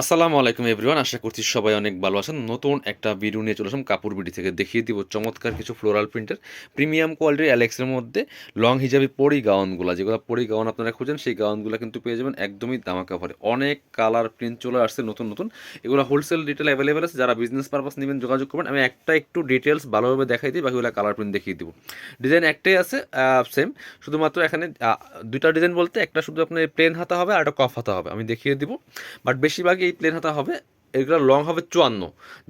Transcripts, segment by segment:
আসসালামু আলাইকুম এভরিওয়ান, আশা করছি সবাই অনেক ভালো আছেন। নতুন একটা ভিডিও নিয়ে চলে আসলাম কাপড় বিডি থেকে। দেখিয়ে দিব চমৎকার কিছু ফ্লোরাল প্রিন্টের প্রিমিয়াম কোয়ালিটির অ্যালেক্সের মধ্যে লং হিজাবি পরি গাউনগুলো, যেগুলো পরি গাউন আপনারা খুঁজেন, সেই গাউনগুলো কিন্তু পেয়ে যাবেন একদমই দামা কাভারে অনেক কালার প্রিন্ট চলে আসছে নতুন নতুন। এগুলো হোলসেল ডিটেল অ্যাভেলেবেল আছে, যারা বিজনেস পারপাস নেবেন, যোগাযোগ করবেন। আমি একটা একটু ডিটেলস ভালোভাবে দেখাই দিই, বাকিগুলো কালার প্রিন্ট দেখিয়ে দিব। ডিজাইন একটাই আছে সেম শুধুমাত্র এখানে দুইটা ডিজাইন বলতে একটা শুধু আপনার প্লেন হাতা হবে আর একটা কফ হাতা হবে। আমি দেখিয়ে দিব। বাট বেশিরভাগই এই প্লেন হাতা হবে। এগুলো লং হবে চুয়ান্ন।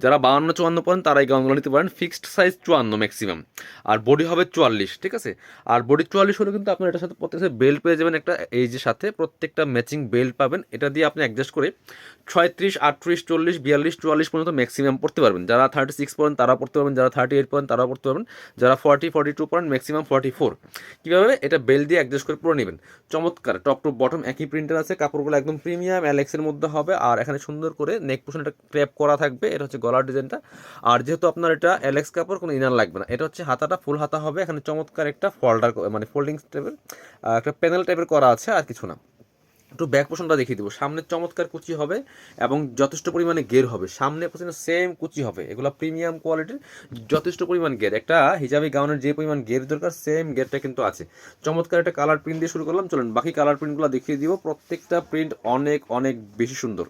যারা বাউন্ন, চুয়ান্ন পড়েন তারা এই গাউনগুলো নিতে পারেন ফিক্সড সাইজ চুয়ান্ন ম্যাক্সিমাম আর বডি হবে চুয়াল্লিশ, ঠিক আছে? আর বডি চুয়াল্লিশ হলে কিন্তু আপনার এটার সাথে প্রত্যেকটা বেল্ট পেয়ে যাবেন, একটা এই যে সাথে প্রত্যেকটা ম্যাচিং বেল্ট পাবেন। এটা দিয়ে আপনি অ্যাডজাস্ট করে ছয়ত্রিশ, আটত্রিশ, চল্লিশ, বিয়াল্লিশ, চুয়াল্লিশ পর্যন্ত ম্যাক্সিমাম পড়তে পারবেন। যারা থার্টি সিক্স পড়েন, তারা পড়তে পারবেন। যারা থার্টি এইট পড়েন তারা পড়তে পারবেন। যারা ফর্টি ফর্টি টু পড়েন ম্যাক্সিমাম ফর্টি ফোর কীভাবে? এটা বেল্ট দিয়ে অ্যাডজাস্ট করে পুরো নেবেন। চমৎকার টপ টু বটম একই প্রিন্টার আছে, কাপড়গুলো একদম প্রিমিয়াম অ্যালেক্সের মধ্যে হবে। আর এখানে সুন্দর করে নেক পোশন একটা ক্র্যাপ করা থাকবে, এটা হচ্ছে গলার ডিজাইনটা। আর যেহেতু আপনার এটা অ্যালেক্স কাপড় কোনো ইনার লাগবে না। এটা হচ্ছে হাতাটা, ফুল হাতা হবে, এখানে চমৎকার একটা ফল্ডার মানে ফোল্ডিং টাইপের একটা প্যানেল টাইপের করা আছে, আর কিছু না। একটু ব্যাক পোশনটা দেখিয়ে দেবো। সামনে চমৎকার কুচি হবে এবং যথেষ্ট পরিমাণে গের হবে। সামনে পোশনে সেম কুচি হবে। এগুলো প্রিমিয়াম কোয়ালিটির যথেষ্ট পরিমাণ গের একটা হিজাবি গাউনের যে পরিমাণ গের দরকার সেম গেরটা কিন্তু আছে। চমৎকার একটা কালার প্রিন্ট দিয়ে শুরু করলাম। চলুন বাকি কালার প্রিন্টগুলো দেখিয়ে দিব। প্রত্যেকটা প্রিন্ট অনেক অনেক বেশি সুন্দর।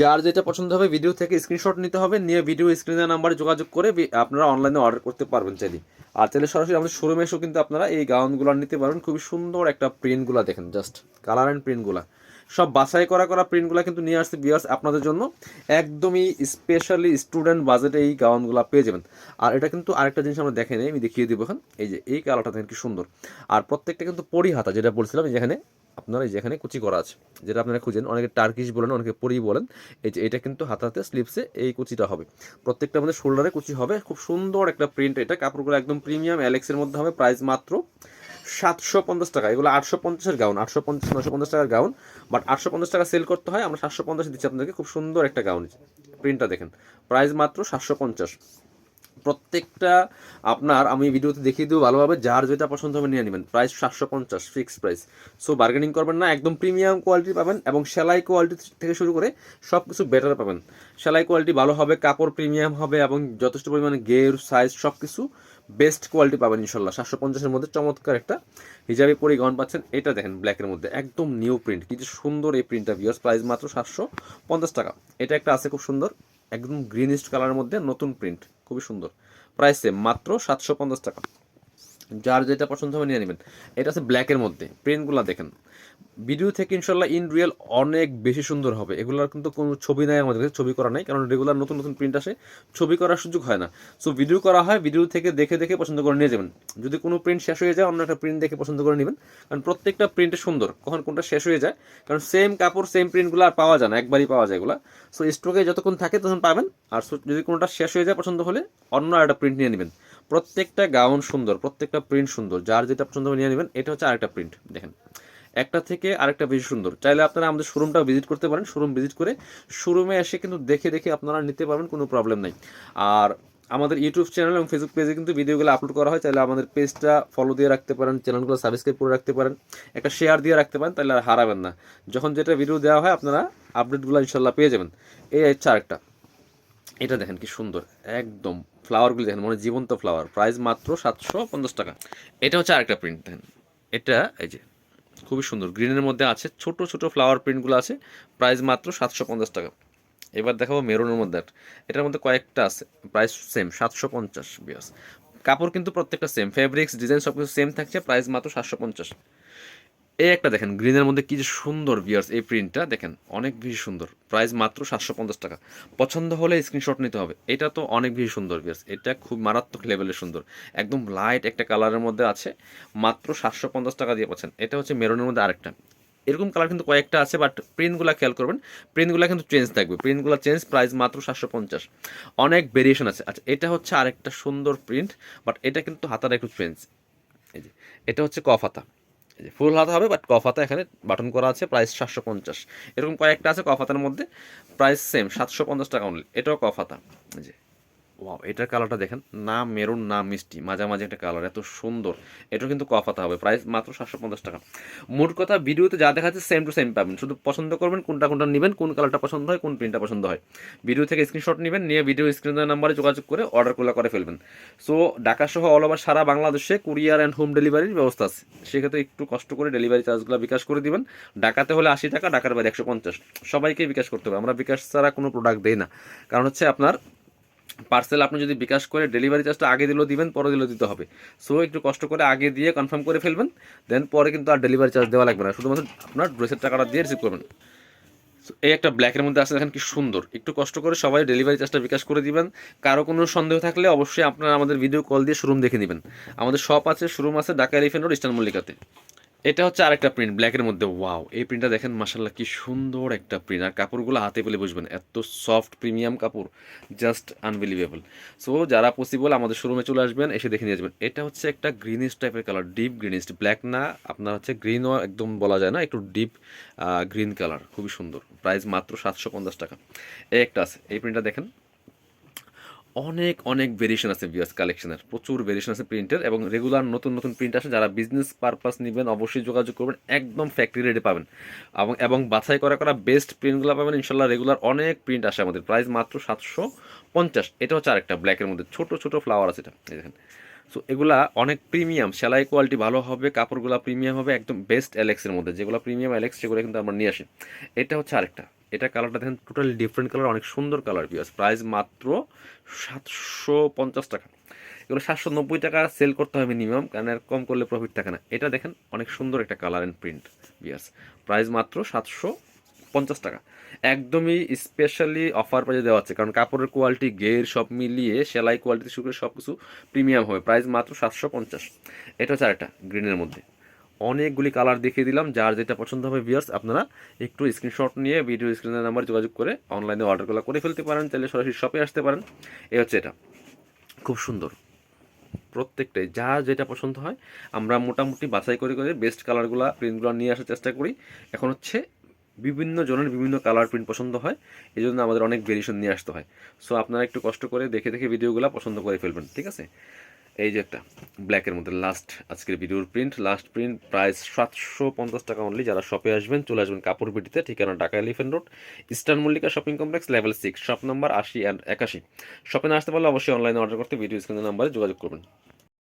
যার যেটা পছন্দ হবে ভিডিও থেকে স্ক্রিনশট নিতে হবে, নিয়ে ভিডিও স্ক্রিনের নাম্বারে যোগাযোগ করে আপনারা অনলাইনে অর্ডার করতে পারবেন চাইলে। আর চাইলে সরাসরি আমাদের শোরুমে এসেও কিন্তু আপনারা এই গাউনগুলো নিতে পারবেন। খুবই সুন্দর একটা প্রিন্টগুলো দেখেন জাস্ট কালার অ্যান্ড প্রিন্টগুলো সব বাছাই করা করা প্রিন্টগুলো কিন্তু নিয়ে আসছে বিয়ার্স আপনাদের জন্য। একদমই স্পেশালি স্টুডেন্ট বাজেটে এই গাউনগুলো পেয়ে যাবেন। আর এটা কিন্তু আরেকটা জিনিস আমরা দেখে নিই, আমি দেখিয়ে দিব এখন। এই যে এই কালারটা দেখেন কি সুন্দর। আর প্রত্যেকটা কিন্তু পরিহাতা, যেটা বলছিলাম, যেখানে আপনার এই যেখানে কুচি করা আছে, যেটা আপনারা খুঁজেন, অনেকে টার্কিশ বলেন, অনেকে পরি বলেন, এই যে এটা কিন্তু হাতাতে স্লিপসে এই কুচিটা হবে। প্রত্যেকটা আমাদের শোল্ডারে কুচি হবে, খুব সুন্দর একটা প্রিন্ট এটা, কাপড়গুলো একদম প্রিমিয়াম অ্যালেক্সের মধ্যে হবে প্রাইস মাত্র সাতশো পঞ্চাশ টাকা। এগুলো আটশো পঞ্চাশের গাউন আটশো পঞ্চাশ নশো পঞ্চাশ টাকার গাউন বাট আটশো পঞ্চাশ টাকা সেল করতে হয়, আমরা সাতশো পঞ্চাশ দিচ্ছি আপনাদেরকে, খুব সুন্দর একটা গাউন প্রিন্টটা দেখেন প্রাইস মাত্র সাতশো পঞ্চাশ। প্রত্যেকটা আপনার আমি ভিডিওতে দেখিয়ে দেবো ভালোভাবে, যার যেটা পছন্দ হবে নিয়ে নেবেন। প্রাইস সাতশো পঞ্চাশ ফিক্স প্রাইস সো বার্গেনিং করবেন না, একদম প্রিমিয়াম কোয়ালিটি পাবেন এবং সেলাই কোয়ালিটি থেকে শুরু করে সব কিছু বেটার পাবেন। সেলাই কোয়ালিটি ভালো হবে, কাপড় প্রিমিয়াম হবে এবং যথেষ্ট পরিমাণে গের সাইজ সব কিছু বেস্ট কোয়ালিটি পাবেন ইনশাল্লাহ। সাতশো পঞ্চাশের মধ্যে চমৎকার একটা হিজাবি পরি গাউন পাচ্ছেন। এটা দেখেন ব্ল্যাকের মধ্যে, একদম নিউ প্রিন্ট কি যে সুন্দর এই প্রিন্টটা ভিউয়ার্স প্রাইস মাত্র সাতশো পঞ্চাশ টাকা। এটা একটা আছে খুব সুন্দর, একদম গ্রিনিস্ট কালারের মধ্যে নতুন প্রিন্ট খুবই সুন্দর। প্রাইসে মাত্র সাতশো পঞ্চাশ টাকা। যার যেটা পছন্দ হবে নিয়ে নেবেন। এটা আছে ব্ল্যাকের মধ্যে প্রিন্টগুলো দেখেন। ভিডিও থেকে ইনশাল্লাহ ইন রিয়েল অনেক বেশি সুন্দর হবে। এগুলোর কিন্তু কোনো ছবি নাই আমাদের কাছে, ছবি করা নাই, কারণ রেগুলার নতুন নতুন প্রিন্ট আসে, ছবি করার সুযোগ হয় না। সো ভিডিও করা হয় ভিডিও থেকে দেখে দেখে পছন্দ করে নিয়ে যাবেন। যদি কোনো প্রিন্ট শেষ হয়ে যায়, অন্য একটা প্রিন্ট দেখে পছন্দ করে নেবেন। কারণ প্রত্যেকটা প্রিন্টে সুন্দর, কখন কোনটা শেষ হয়ে যায়। কারণ সেম কাপড় সেম প্রিন্টগুলো আর পাওয়া যায় না, একবারই পাওয়া যায় এগুলো। সো স্টকে যতক্ষণ থাকে তখন পাবেন। আর যদি কোনোটা শেষ হয়ে যায় পছন্দ হলে, অন্য একটা প্রিন্ট নিয়ে নেবেন। প্রত্যেকটা গাউন সুন্দর, প্রত্যেকটা প্রিন্ট সুন্দর, যার যেটা পছন্দ নিয়ে নেবেন, এটা হচ্ছে আরেকটা প্রিন্ট দেখেন। একটা থেকে আরেকটা বেশি সুন্দর। চাইলে আপনারা আমাদের শোরুমটা ভিজিট করতে পারেন শোরুম ভিজিট করে শোরুমে এসে কিন্তু দেখে দেখে আপনারা নিতে পারবেন, কোনো প্রবলেম নাই। আর আমাদের ইউটিউব চ্যানেল এবং ফেসবুক পেজে কিন্তু ভিডিওগুলো আপলোড করা হয়, চাইলে আমাদের পেজটা ফলো দিয়ে রাখতে পারেন চ্যানেলগুলো সাবস্ক্রাইব করে রাখতে পারেন, একটা শেয়ার দিয়ে রাখতে পারেন, তাহলে আর হারাবেন না। যখন যেটা ভিডিও দেওয়া হয়, আপনারা আপডেটগুলো ইনশাল্লাহ পেয়ে যাবেন। এই হচ্ছে আরেকটা। এটা দেখেন কি সুন্দর, একদম ফ্লাওয়ারগুলি দেখেন মানে জীবন্ত ফ্লাওয়ার প্রাইস মাত্র সাতশো পঞ্চাশ টাকা। এটা হচ্ছে আরেকটা প্রিন্ট দেখেন। এটা, এই যে, খুবই সুন্দর গ্রিনের মধ্যে আছে, ছোট ছোট ফ্লাওয়ার প্রিন্টগুলো আছে প্রাইস মাত্র সাতশো পঞ্চাশ টাকা। এবার দেখাবো মেরুনের মধ্যে। এটার মধ্যে কয়েকটা আছে প্রাইস সেম সাতশো পঞ্চাশ, বিয়াস। কাপড় কিন্তু প্রত্যেকটা সেম ফেব্রিক্স ডিজাইন সব কিছু সেম থাকছে প্রাইস মাত্র সাতশো পঞ্চাশ। এই একটা দেখেন, গ্রিনের মধ্যে কি যে সুন্দর বিয়ার্স এই প্রিন্টটা দেখেন, অনেক বেশি সুন্দর। প্রাইস মাত্র সাতশো পঞ্চাশ টাকা। পছন্দ হলে স্ক্রিনশট নিতে হবে। এটা তো অনেক বেশি সুন্দর বিয়ার্স এটা খুব মারাত্মক লেভেলের সুন্দর। একদম লাইট একটা কালারের মধ্যে আছে, মাত্র সাতশো পঞ্চাশ টাকা দিয়ে পাচ্ছেন। এটা হচ্ছে মেরুনের মধ্যে আরেকটা। এরকম কালার কিন্তু কয়েকটা আছে বাট প্রিন্টগুলো খেয়াল করবেন প্রিন্টগুলো কিন্তু চেঞ্জ থাকবে। প্রিন্টগুলো চেঞ্জ প্রাইস মাত্র সাতশো পঞ্চাশ। অনেক ভেরিয়েশন আছে। আচ্ছা এটা হচ্ছে আরেকটা সুন্দর প্রিন্ট বাট এটা কিন্তু হাতাটা একটু চেঞ্জ এই যে, এটা হচ্ছে কফ হাতা ফুল হাতা হবে বাট কফাতা এখানে বাটন করা আছে প্রাইস সাতশো পঞ্চাশ। এরকম কয়েকটা আছে কফ হাতার মধ্যে প্রাইস সেম সাতশো পঞ্চাশ টাকা অনলি এটাও কফাতা যে। ওয়াও এটার কালারটা দেখেন। না মেরুন না মিষ্টি। মাঝামাঝি একটা কালার এত সুন্দর। এটা কিন্তু কফাতে হবে। প্রাইস মাত্র সাতশো পঞ্চাশ টাকা। মোট কথা, ভিডিওতে যা দেখাচ্ছে সেম টু সেম পাবেন। শুধু পছন্দ করবেন, কোনটা কোনটা নেবেন, কোন কালারটা পছন্দ হয়, কোন প্রিন্টটা পছন্দ হয়। ভিডিও থেকে স্ক্রিনশট নেবেন, নিয়ে ভিডিও স্ক্রিনের নাম্বারে যোগাযোগ করে অর্ডারগুলো করে ফেলবেন। সো ঢাকা সহ অল ওভার সারা বাংলাদেশে কুরিয়ার অ্যান্ড হোম ডেলিভারির ব্যবস্থা আছে। সেক্ষেত্রে একটু কষ্ট করে ডেলিভারি চার্জগুলো বিকাশ করে দিবেন। ঢাকাতে হলে আশি টাকা ঢাকার বাইরে একশো পঞ্চাশ। সবাইকে বিকাশ করতে হবে। আমরা বিকাশ ছাড়া কোনো প্রোডাক্ট দেই না। কারণ হচ্ছে আপনার পার্সেল আপনি যদি বিকাশ করে ডেলিভারি চার্জটা আগে দিলেও দিবেন, পরে দিলেও দিতে হবে। সো একটু কষ্ট করে আগে দিয়ে কনফার্ম করে ফেলবেন দেন পরে কিন্তু আর ডেলিভারি চার্জ দেওয়া লাগবে না। শুধুমাত্র আপনার ড্রেসের টাকাটা দিয়ে রিসিভ করবেন। এই একটা ব্ল্যাকের মধ্যে আছে, দেখেন কি সুন্দর। একটু কষ্ট করে সবাই ডেলিভারি চার্জটা বিকাশ করে দিবেন। কারও কোনো সন্দেহ থাকলে অবশ্যই আপনারা আমাদের ভিডিও কল দিয়ে শোরুম দেখে নেবেন। আমাদের শপ আছে শোরুম আছে, ঢাকা এলিফেন্ট রোড, ইস্টার্ন মল্লিকাতে। এটা হচ্ছে আরেকটা প্রিন্ট ব্ল্যাকের মধ্যে ওয়াও এই প্রিন্টটা দেখেন মাসাল্লাহ কি সুন্দর একটা প্রিন্ট আর কাপড়গুলো হাতে পেলে বুঝবেন, এত সফট প্রিমিয়াম কাপড় জাস্ট আনবিলিভেবল সো যারা পসিবল আমাদের শোরুমে চলে আসবেন, এসে দেখে নিয়ে যাবেন। এটা হচ্ছে একটা গ্রিনিশ টাইপের কালার ডিপ গ্রিনিশ ব্ল্যাক না, আপনার হচ্ছে গ্রিনও একদম বলা যায় না, একটু ডিপ গ্রিন কালার খুবই সুন্দর প্রাইস মাত্র সাতশো পঞ্চাশ টাকা। এই একটা আছে, এই প্রিন্টটা দেখেন। অনেক অনেক ভেরিয়েশন আছে বিয়াস কালেকশনের প্রচুর ভেরিয়েশন আছে প্রিন্টের এবং রেগুলার নতুন নতুন প্রিন্ট আসে। যারা বিজনেস পারপাস নেবেন, অবশ্যই যোগাযোগ করবেন। একদম ফ্যাক্টরি রেডি পাবেন। এবং এবং বাছাই করা করা বেস্ট প্রিন্টগুলো পাবেন। ইনশাল্লাহ রেগুলার অনেক প্রিন্ট আসে আমাদের। প্রাইস মাত্র সাতশো পঞ্চাশ। এটা হচ্ছে আরেকটা ব্ল্যাকের মধ্যে। ছোট ছোট ফ্লাওয়ার আছে এটা। দেখেন। সো এগুলা অনেক প্রিমিয়াম সেলাই কোয়ালিটি ভালো হবে, কাপড়গুলো প্রিমিয়াম হবে। একদম বেস্ট অ্যালেক্সের মধ্যে। যেগুলো প্রিমিয়াম অ্যালেক্স সেগুলো কিন্তু আমরা নিয়ে আসি। এটা হচ্ছে আরেকটা। এটা কালারটা দেখেন টোটালি ডিফারেন্ট কালার অনেক সুন্দর কালার পিয়াস প্রাইস মাত্র সাতশো পঞ্চাশ টাকা। এগুলো সাতশো নব্বই টাকা সেল করতে হবে মিনিমাম কারণ এর কম করলে প্রফিট থাকে না। এটা দেখেন অনেক সুন্দর একটা কালার অ্যান্ড প্রিন্ট বিয়াস প্রাইস মাত্র সাতশো পঞ্চাশ টাকা। একদমই স্পেশালি অফার প্রাইজে দেওয়া হচ্ছে কারণ কাপড়ের কোয়ালিটি গের সব মিলিয়ে, সেলাই কোয়ালিটি শুরু করে সব কিছু প্রিমিয়াম হবে। প্রাইস মাত্র সাতশো পঞ্চাশ। এটা হচ্ছে আরেকটা গ্রিনের মধ্যে। অনেকগুলি কালার দেখিয়ে দিলাম, যার যেটা পছন্দ হবে ভিউয়ার্স আপনারা একটু স্ক্রিনশট নিয়ে ভিডিও স্ক্রিনের নাম্বার যোগাযোগ করে অনলাইনে অর্ডারগুলো করে ফেলতে পারেন তাহলে সরাসরি শপে আসতে পারেন। এই হচ্ছে এটা। খুব সুন্দর। প্রত্যেকটাই, যা যেটা পছন্দ হয়, আমরা মোটামুটি বাছাই করে করে বেস্ট কালারগুলো প্রিন্টগুলো নিয়ে আসার চেষ্টা করি। এখন হচ্ছে বিভিন্ন জনের বিভিন্ন কালার প্রিন্ট পছন্দ হয় এই জন্য আমাদের অনেক ভেরিয়েশন নিয়ে আসতে হয়। সো আপনারা একটু কষ্ট করে দেখে দেখে ভিডিওগুলো পছন্দ করে ফেলবেন, ঠিক আছে? এই যে একটা ব্ল্যাকের মধ্যে লাস্ট আজকের ভিডিওর প্রিন্ট লাস্ট প্রিন্ট প্রাইস সাতশো পঞ্চাশ টাকা অনলি যারা শপে আসবেন, চলে আসবেন কাপড় বিটিতে ঠিকানা Dhaka Elephant Road Eastern Mallika shopping complex level six shop number আশি অ্যান্ড একাশি। শপে না আসতে পারলে অবশ্যই অনলাইনে অর্ডার করতে ভিডিও স্ক্রিনের নাম্বারে যোগাযোগ করবেন।